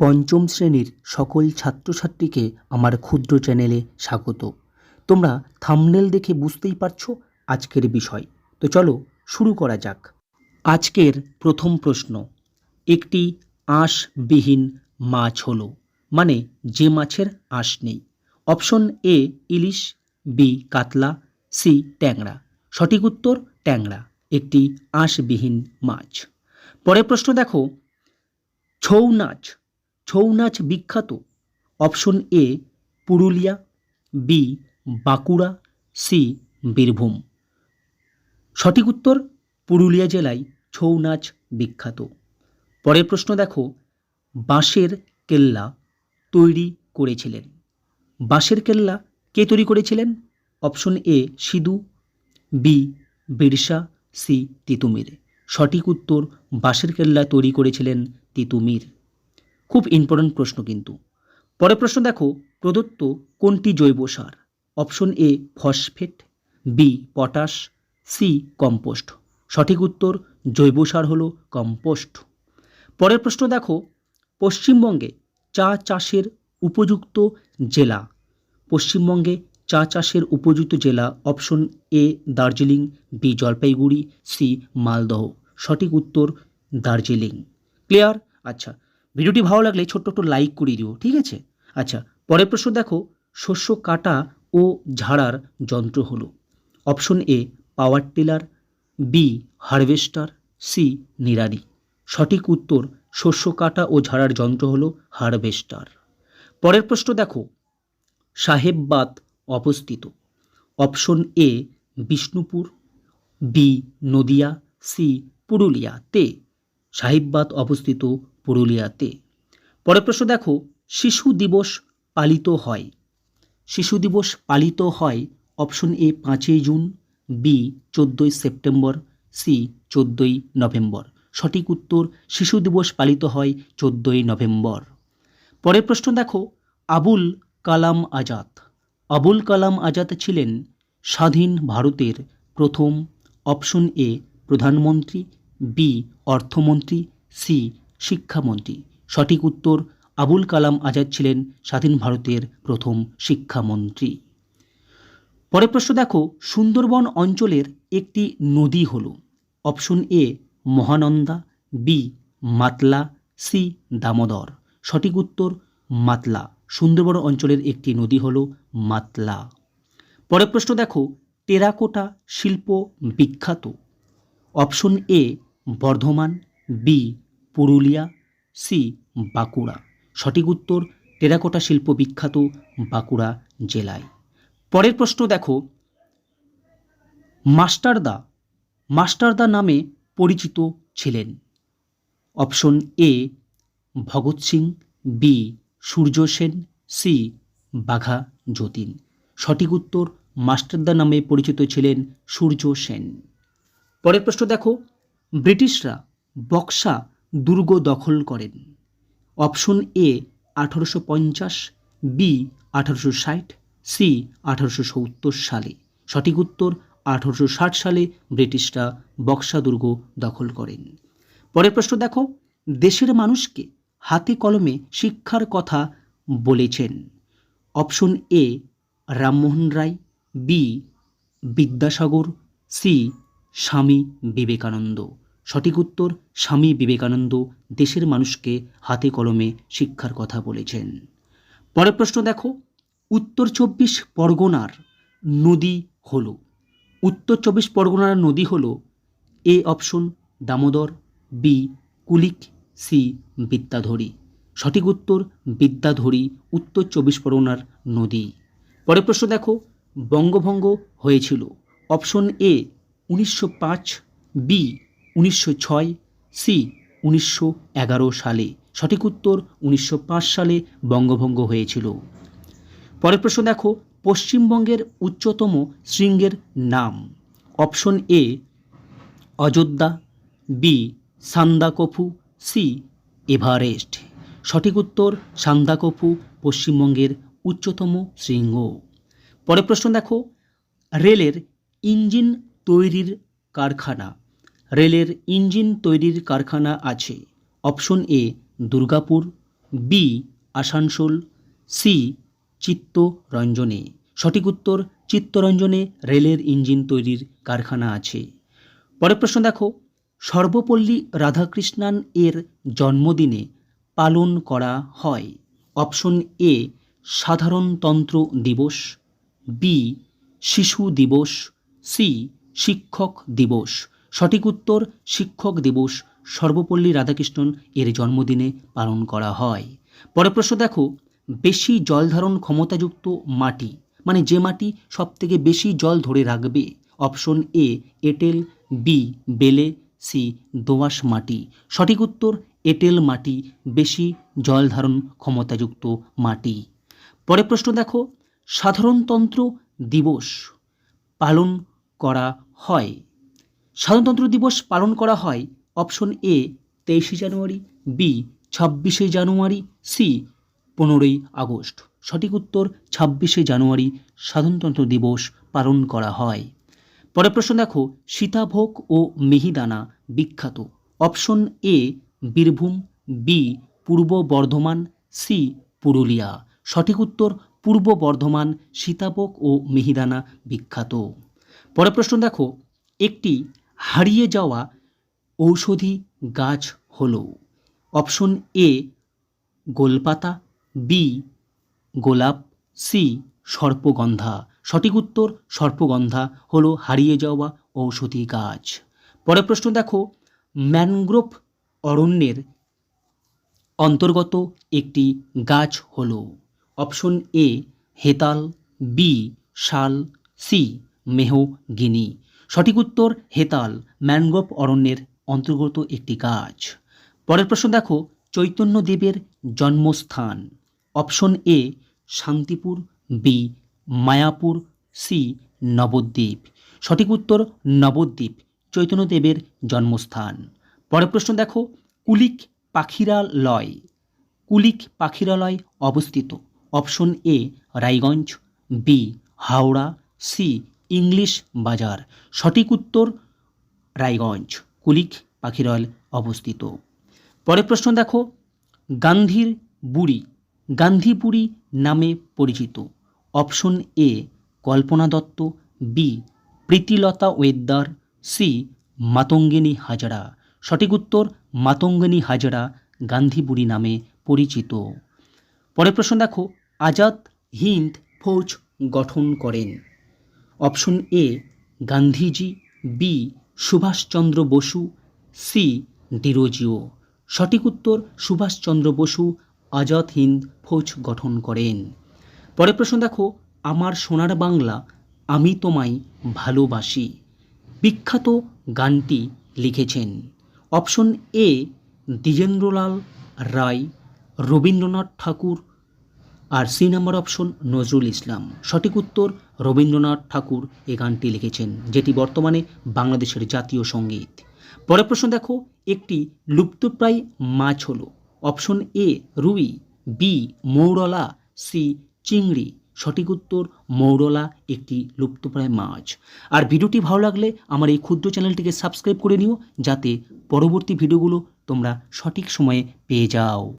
পঞ্চম শ্রেণির সকল ছাত্রছাত্রীকে আমার ক্ষুদ্র চ্যানেলে স্বাগত। তোমরা থামনেল দেখে বুঝতেই পারছ আজকের বিষয়। তো চলো শুরু করা যাক। আজকের প্রথম প্রশ্ন, একটি আঁশবিহীন মাছ হলো মানে যে মাছের আঁশ নেই। অপশন এ, ইলিশ, বি, কাতলা, সি, ট্যাংরা। সঠিক উত্তর, ট্যাংরা, একটি আঁশবিহীন মাছ। পরের প্রশ্ন দেখো, ছৌ নাচ ছৌ নাচ বিখ্যাত। Option A, Purulia B Bankura C Birbhum. সঠিক উত্তর, পুরুলিয়া জেলায় ছৌ নাচ বিখ্যাত। পরের প্রশ্ন দেখো, বাঁশের কেল্লা তৈরি করেছিলেন। বাঁশের কেল্লা কে তৈরি করেছিলেন? Option A, Sidhu B Birsa C Titumir. সঠিক উত্তর, বাঁশের কেল্লা তৈরি করেছিলেন তিতুমির। খুব ইম্পর্ট্যান্ট প্রশ্ন কিন্তু। পরের প্রশ্ন দেখো, প্রদত্ত কোনটি জৈব সার? Option A phosphate B potash C compost সঠিক উত্তর, জৈব সার হলো কম্পোস্ট পরের প্রশ্ন দেখো, পশ্চিমবঙ্গে চা চাষের উপযুক্ত জেলা? পশ্চিমবঙ্গে চা চাষের উপযুক্ত জেলা option A Darjeeling B Jalpaiguri C Malda. সঠিক উত্তর, দার্জিলিং। ক্লিয়ার আচ্ছা ভিডিওটি ভালো লাগলে ছোট্ট একটু লাইক করে দিও, ঠিক আছে? আচ্ছা পরের প্রশ্ন দেখো, শস্য কাটা ও ঝাড়ার যন্ত্র হলো। Option A power tiller B harvester C নিরারি সঠিক উত্তর, শস্য কাটা ও ঝাড়ার যন্ত্র হলো হারভেস্টার পরের প্রশ্ন দেখো সাহেববাদ অবস্থিত। Option A Bishnupur B Nadia C Purulia পুরুলিয়াতে সাহিববাদ অবস্থিত পুরুলিয়াতে। পরের প্রশ্ন দেখো, শিশু দিবস পালিত হয়। শিশু দিবস পালিত হয় অপশন এ পাঁচই জুন, বি চোদ্দোই সেপ্টেম্বর, সি চোদ্দোই নভেম্বর। সঠিক উত্তর, শিশু দিবস পালিত হয় চোদ্দোই নভেম্বর। পরের প্রশ্ন দেখো, আবুল কালাম আজাদ। আবুল কালাম আজাদ ছিলেন স্বাধীন ভারতের প্রথম অপশন এ প্রধানমন্ত্রী, বি অর্থমন্ত্রী, সি শিক্ষামন্ত্রী। সঠিক উত্তর আবুল কালাম আজাদ ছিলেন স্বাধীন ভারতের প্রথম শিক্ষামন্ত্রী। পরের প্রশ্ন দেখো, সুন্দরবন অঞ্চলের একটি নদী হল। Option A, Mahananda, B, Matla, C, Damodar. সঠিক উত্তর, মাতলা। সুন্দরবন অঞ্চলের একটি নদী হল মাতলা। পরের প্রশ্ন দেখো, টেরাকোটা শিল্প বিখ্যাত। Option A, Bardhaman, B Purulia, C, Bankura. সঠিক উত্তর, টেরাকোটা শিল্প বিখ্যাত বাঁকুড়া জেলায়। পরের প্রশ্ন দেখো। মাস্টারদা মাস্টারদা নামে পরিচিত ছিলেন। Option A, Bhagat Singh, B, Surya Sen, C, Bagha Jatin. সঠিক উত্তর, মাস্টারদা নামে পরিচিত ছিলেন সূর্য সেন। পরের প্রশ্ন দেখো। ব্রিটিশরা বক্সা দুর্গ দখল করেন। অপশন এ, আঠারোশো পঞ্চাশ, বি, আঠারোশো ষাট, সি, আঠারোশো সত্তর সালে। সঠিক উত্তর, আঠারোশো ষাট সালে ব্রিটিশরা বক্সা দুর্গ দখল করেন। পরের প্রশ্ন দেখো, দেশের মানুষকে হাতে কলমে শিক্ষার কথা বলেছেন। Option A, Rammohan Roy, B, Vidyasagar, C, Swami Vivekananda. সঠিক উত্তর স্বামী বিবেকানন্দ দেশের মানুষকে হাতে কলমে শিক্ষার কথা বলেছেন। পরের প্রশ্ন দেখো, উত্তর চব্বিশ পরগনার নদী হল। উত্তর চব্বিশ পরগনার নদী হল A option Damodar, B Kulik, C Bidyadhari. সঠিক উত্তর বিদ্যাধরী, উত্তর চব্বিশ পরগনার নদী। পরের প্রশ্ন দেখো, বঙ্গভঙ্গ হয়েছিল। অপশন এ উনিশশো পাঁচ, বি উনিশশো ছয় সি, উনিশশো এগারো সালে। সঠিক উত্তর উনিশশো পাঁচ সালে বঙ্গভঙ্গ হয়েছিল। পরের প্রশ্ন দেখো, পশ্চিমবঙ্গের উচ্চতম শৃঙ্গের নাম। Option A, Ayodhya, B, Sandakphu, C, Everest. সঠিক উত্তর, সান্দাকফু, পশ্চিমবঙ্গের উচ্চতম শৃঙ্গ। পরের প্রশ্ন দেখো, রেলের ইঞ্জিন তৈরির কারখানা। রেলের ইঞ্জিন তৈরির কারখানা আছে। Option A, Durgapur, B, Asansol, C, চিত্তরঞ্জনে। সঠিক উত্তর, চিত্তরঞ্জনে রেলের ইঞ্জিন তৈরির কারখানা আছে। পরের প্রশ্ন দেখো, সর্বপল্লী রাধাকৃষ্ণান এর জন্মদিনে পালন করা হয়। অপশন এ সাধারণতন্ত্র দিবস, বি, শিশু দিবস, সি, শিক্ষক দিবস। সঠিক উত্তর শিক্ষক দিবস, সর্বপল্লী রাধাকৃষ্ণন এর জন্মদিনে পালন করা হয়। পরের প্রশ্ন দেখো, বেশি জল ধারণ ক্ষমতাযুক্ত মাটি মানে যে মাটি সবথেকে বেশি জল ধরে রাখবে, অপশন এ, এঁটেল, বি, বেলে, সি, দোআঁশ মাটি। সঠিক উত্তর, এঁটেল মাটি, বেশি জল ধারণ ক্ষমতাযুক্ত মাটি। পরের প্রশ্ন দেখো, সাধারণতন্ত্র দিবস পালন করা হয়। সাধারণতন্ত্র দিবস পালন করা হয় অপশন এ, তেইশে জানুয়ারি, বি, ছাব্বিশে জানুয়ারি, সি, পনেরোই আগস্ট। সঠিক উত্তর, ছাব্বিশে জানুয়ারি সাধারণতন্ত্র দিবস পালন করা হয়। পরের প্রশ্ন দেখো, সীতাভোগ ও মিহিদানা বিখ্যাত। অপশন এ, বীরভূম, বি, পূর্ব বর্ধমান, সি, পুরুলিয়া। সঠিক উত্তর, পূর্ব বর্ধমান, সীতাভোগ ও মিহিদানা বিখ্যাত। পরের প্রশ্ন দেখো, একটি হারিয়ে যাওয়া ঔষধি গাছ হল। অপশন এ, গোলপাতা, বি, গোলাপ, সি, সর্পগন্ধা। সঠিক উত্তর, সর্পগন্ধা হলো হারিয়ে যাওয়া ঔষধি গাছ। পরের প্রশ্ন দেখো, ম্যানগ্রোভ অরণ্যের অন্তর্গত একটি গাছ হল। অপশন এ, হেতাল, বি, শাল, সি, মেহগিনি। সঠিক উত্তর হেতাল, ম্যানগ্রোভ অরণ্যের অন্তর্গত একটি গাছ। পরের প্রশ্ন দেখো চৈতন্যদেবের জন্মস্থান। Option A, Shantipur, B, Mayapur, C, Nabadwip. সঠিক উত্তর নবদ্বীপ চৈতন্যদেবের জন্মস্থান। পরের প্রশ্ন দেখো, কুলিক পাখিরালয়। কুলিক পাখিরালয় অবস্থিত। Option A, Raiganj, B, Howrah, C English Bazar. সঠিক উত্তর, রায়গঞ্জ। কুলিক পাখিরালয় অবস্থিত। পরের প্রশ্ন দেখো। গান্ধীর বুড়ি, গান্ধীপুরী নামে পরিচিত। Option A, Kalpana Dutta, B, Pritilata Waddedar, C, Matangini Hazra. সঠিক উত্তর, মাতঙ্গিনী হাজরা গান্ধীবুড়ি নামে পরিচিত। পরের প্রশ্ন দেখো। আজাদ হিন্দ ফৌজ গঠন করেন। Option A, Gandhiji, B, Subhas Chandra Bose, C, Derozio. সঠিক উত্তর সুভাষচন্দ্র বসু, আজাদ হিন্দ ফৌজ গঠন করেন। পরের প্রশ্ন দেখো, আমার সোনার বাংলা, আমি তোমায় ভালোবাসি। বিখ্যাত গানটি লিখেছেন। Option A, Dwijendralal Roy, Rabindranath Thakur. R C number option, Nazrul Islam. সঠিক উত্তর রবীন্দ্রনাথ ঠাকুর এই গানটি লিখেছেন, যেটি বর্তমানে বাংলাদেশের জাতীয় সংগীত। পরের প্রশ্ন দেখো, একটি লুপ্তপ্রায় মাছ হলো অপশন এ, রুই, বি, মৌরলা, সি, চিংড়ি। সঠিক উত্তর, মৌরলা, একটি লুপ্তপ্রায় মাছ। আর ভিডিওটি ভালো লাগলে আমার এই ক্ষুদ্র চ্যানেলটিকে সাবস্ক্রাইব করে নিও, যাতে পরবর্তী ভিডিওগুলো তোমরা সঠিক সময়ে পেয়ে যাও।